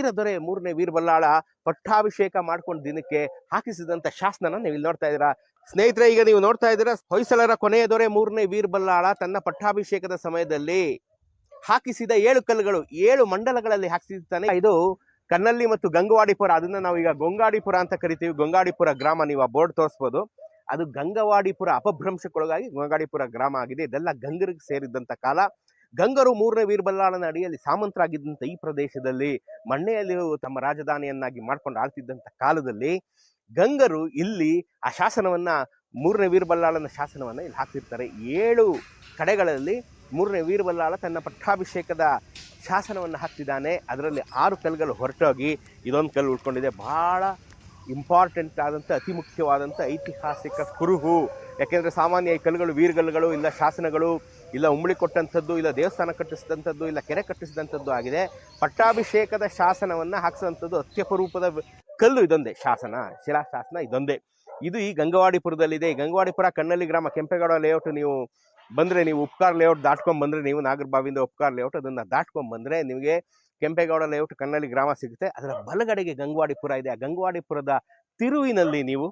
ವೀರದೊರೆ ಮೂರನೇ ವೀರಬಲ್ಲಾಳ ಪಟ್ಟಾಭಿಷೇಕ ಮಾಡ್ಕೊಂಡು ದಿನಕ್ಕೆ ಹಾಕಿಸಿದಂತ ಶಾಸನ ನೀವು ಇಲ್ಲಿ ನೋಡ್ತಾ ಇದ್ದೀರಾ. ಸ್ನೇಹಿತರೆ, ಈಗ ನೀವು ನೋಡ್ತಾ ಇದ್ದೀರಾ, ಹೊಯ್ಸಳರ ಕೊನೆಯ ದೊರೆ ಮೂರನೇ ವೀರಬಲ್ಲಾಳ ತನ್ನ ಪಟ್ಟಾಭಿಷೇಕದ ಸಮಯದಲ್ಲಿ ಹಾಕಿಸಿದ ಏಳು ಕಲ್ಲುಗಳು, ಏಳು ಮಂಡಲಗಳಲ್ಲಿ ಹಾಕಿಸಿದ್ದಾನೆ. ಇದು ಕನ್ನಲ್ಲಿ ಮತ್ತು ಗಂಗವಾಡಿಪುರ, ಅದನ್ನ ನಾವು ಈಗ ಗೊಂಗಾಡಿಪುರ ಅಂತ ಕರಿತೀವಿ. ಗೊಂಗಾಡಿಪುರ ಗ್ರಾಮ ನೀವು ಆ ಬೋರ್ಡ್ ತೋರಿಸ್ಬೋದು. ಅದು ಗಂಗವಾಡಿಪುರ ಅಪಭ್ರಂಶಕ್ಕೊಳಗಾಗಿ ಗೊಂಗಾಡಿಪುರ ಗ್ರಾಮ ಆಗಿದೆ. ಇದೆಲ್ಲ ಗಂಗರಿಗೆ ಸೇರಿದ್ದಂತ ಕಾಲ. ಗಂಗರು ಮೂರನೇ ವೀರಬಲ್ಲಾಳನ ಅಡಿಯಲ್ಲಿ ಸಾಮಂತರಾಗಿದ್ದಂಥ ಈ ಪ್ರದೇಶದಲ್ಲಿ ಮಣ್ಣೆಯಲ್ಲಿ ತಮ್ಮ ರಾಜಧಾನಿಯನ್ನಾಗಿ ಮಾಡ್ಕೊಂಡು ಆಳ್ತಿದ್ದಂಥ ಕಾಲದಲ್ಲಿ ಗಂಗರು ಇಲ್ಲಿ ಆ ಶಾಸನವನ್ನ ಮೂರನೇ ವೀರಬಲ್ಲಾಳನ ಶಾಸನವನ್ನ ಇಲ್ಲಿ ಹಾಕ್ತಿರ್ತಾರೆ. ಏಳು ಕಡೆಗಳಲ್ಲಿ ಮೂರನೇ ವೀರಬಲ್ಲಾಳ ತನ್ನ ಪಟ್ಟಾಭಿಷೇಕದ ಶಾಸನವನ್ನು ಹಾಕ್ತಿದ್ದಾನೆ. ಅದರಲ್ಲಿ ಆರು ಕಲ್ಗಳು ಹೊರಟೋಗಿ ಇದೊಂದು ಕಲ್ಲು ಉಳ್ಕೊಂಡಿದೆ. ಬಹಳ ಇಂಪಾರ್ಟೆಂಟ್ ಆದಂಥ ಅತಿ ಮುಖ್ಯವಾದಂಥ ಐತಿಹಾಸಿಕ ಕುರುಹು. ಯಾಕೆಂದರೆ ಸಾಮಾನ್ಯ ಈ ಕಲ್ಲುಗಳು, ವೀರಗಲ್ಲುಗಳು, ಇಲ್ಲ ಶಾಸನಗಳು ಇಲ್ಲ ಉಂಬಳಿ ಕೊಟ್ಟಂಥದ್ದು, ಇಲ್ಲ ದೇವಸ್ಥಾನ ಕಟ್ಟಿಸಿದಂಥದ್ದು, ಇಲ್ಲ ಕೆರೆ ಕಟ್ಟಿಸಿದಂಥದ್ದು ಆಗಿದೆ. ಪಟ್ಟಾಭಿಷೇಕದ ಶಾಸನವನ್ನು ಹಾಕಿಸಿದಂಥದ್ದು ಅತ್ಯಪರೂಪದ ಕಲ್ಲು ಇದೊಂದೇ, ಶಾಸನ ಶಿಲಾಶಾಸನ ಇದೊಂದೇ. ಇದು ಈ ಗಂಗವಾಡಿಪುರದಲ್ಲಿದೆ. ಗಂಗವಾಡಿಪುರ ಕಣ್ಣಲ್ಲಿ ಗ್ರಾಮ ಕೆಂಪೇಗೌಡ ಲೇಔಟ್ ನೀವು ಬಂದರೆ ನೀವು ಉಪ್ಕಾರ್ ಲೇಔಟ್ ದಾಟ್ಕೊಂಡು ಬಂದರೆ ನೀವು ನಾಗರಬಾವಿಯಿಂದ ಉಪ್ಕಾರ್ ಲೇಔಟ್ ಅದನ್ನು ದಾಟ್ಕೊಂಡು ಬಂದರೆ ನಿಮಗೆ ಕೆಂಪೇಗೌಡ ಲೇಔಟ್ ಕಣ್ಣಲ್ಲಿ ಗ್ರಾಮ ಸಿಗುತ್ತೆ. ಅದರ ಬಲಗಡೆಗೆ ಗಂಗವಾಡಿಪುರ ಇದೆ. ಆ ಗಂಗವಾಡಿಪುರದ ತಿರುವಿನಲ್ಲಿ ನೀವು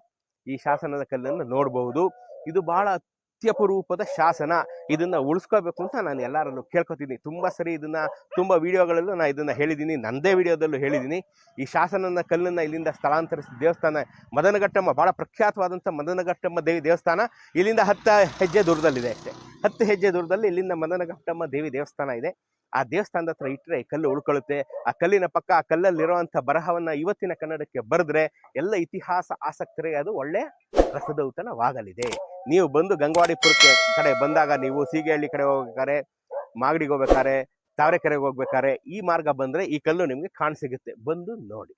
ಈ ಶಾಸನದ ಕಲ್ಲನ್ನು ನೋಡಬಹುದು. ಇದು ಬಹಳ ಅತ್ಯಪರೂಪದ ಶಾಸನ. ಇದನ್ನ ಉಳಿಸ್ಕೋಬೇಕು ಅಂತ ನಾನು ಎಲ್ಲರಲ್ಲೂ ಕೇಳ್ಕೊತೀನಿ. ತುಂಬಾ ಸರಿ ಇದನ್ನ, ತುಂಬಾ ವಿಡಿಯೋಗಳಲ್ಲೂ ನಾನು ಇದನ್ನ ಹೇಳಿದ್ದೀನಿ. ನಂದೇ ವಿಡಿಯೋದಲ್ಲೂ ಹೇಳಿದ್ದೀನಿ. ಈ ಶಾಸನನ ಕಲ್ಲನ್ನು ಇಲ್ಲಿಂದ ಸ್ಥಳಾಂತರಿಸಿದ ದೇವಸ್ಥಾನ, ಮದನಘಟ್ಟಮ್ಮ ಬಹಳ ಪ್ರಖ್ಯಾತವಾದಂಥ ಮದನಘಟ್ಟಮ್ಮ ದೇವಿ ದೇವಸ್ಥಾನ ಇಲ್ಲಿಂದ ಹತ್ತು ಹೆಜ್ಜೆ ದೂರದಲ್ಲಿದೆ ಅಷ್ಟೇ. ಹತ್ತು ಹೆಜ್ಜೆ ದೂರದಲ್ಲಿ ಇಲ್ಲಿಂದ ಮದನಘಟ್ಟಮ್ಮ ದೇವಿ ದೇವಸ್ಥಾನ ಇದೆ. ಆ ದೇವಸ್ಥಾನದ ಹತ್ರ ಇಟ್ಟರೆ ಕಲ್ಲು ಉಳ್ಕೊಳ್ಳುತ್ತೆ. ಆ ಕಲ್ಲಿನ ಪಕ್ಕ, ಆ ಕಲ್ಲಲ್ಲಿರುವಂಥ ಬರಹವನ್ನ ಇವತ್ತಿನ ಕನ್ನಡಕ್ಕೆ ಬರೆದ್ರೆ ಎಲ್ಲ ಇತಿಹಾಸ ಆಸಕ್ತರಿಗೆ ಅದು ಒಳ್ಳೆ ರಸದೌತಣವಾಗಲಿದೆ. ನೀವು ಬಂದು ಗಂಗವಾಡಿಪುರಕ್ಕೆ ಕಡೆ ಬಂದಾಗ ನೀವು ಸೀಗೆಹಳ್ಳಿ ಕಡೆ ಹೋಗ್ಬೇಕಾರೆ ಮಾಗಡಿಗೆ ಹೋಗ್ಬೇಕಾರೆ ತಾವರೆಕೆರೆಗೆ ಹೋಗ್ಬೇಕಾರೆ ಈ ಮಾರ್ಗ ಬಂದ್ರೆ ಈ ಕಲ್ಲು ನಿಮ್ಗೆ ಕಾಣಸಿಗುತ್ತೆ ಬಂದು ನೋಡಿ.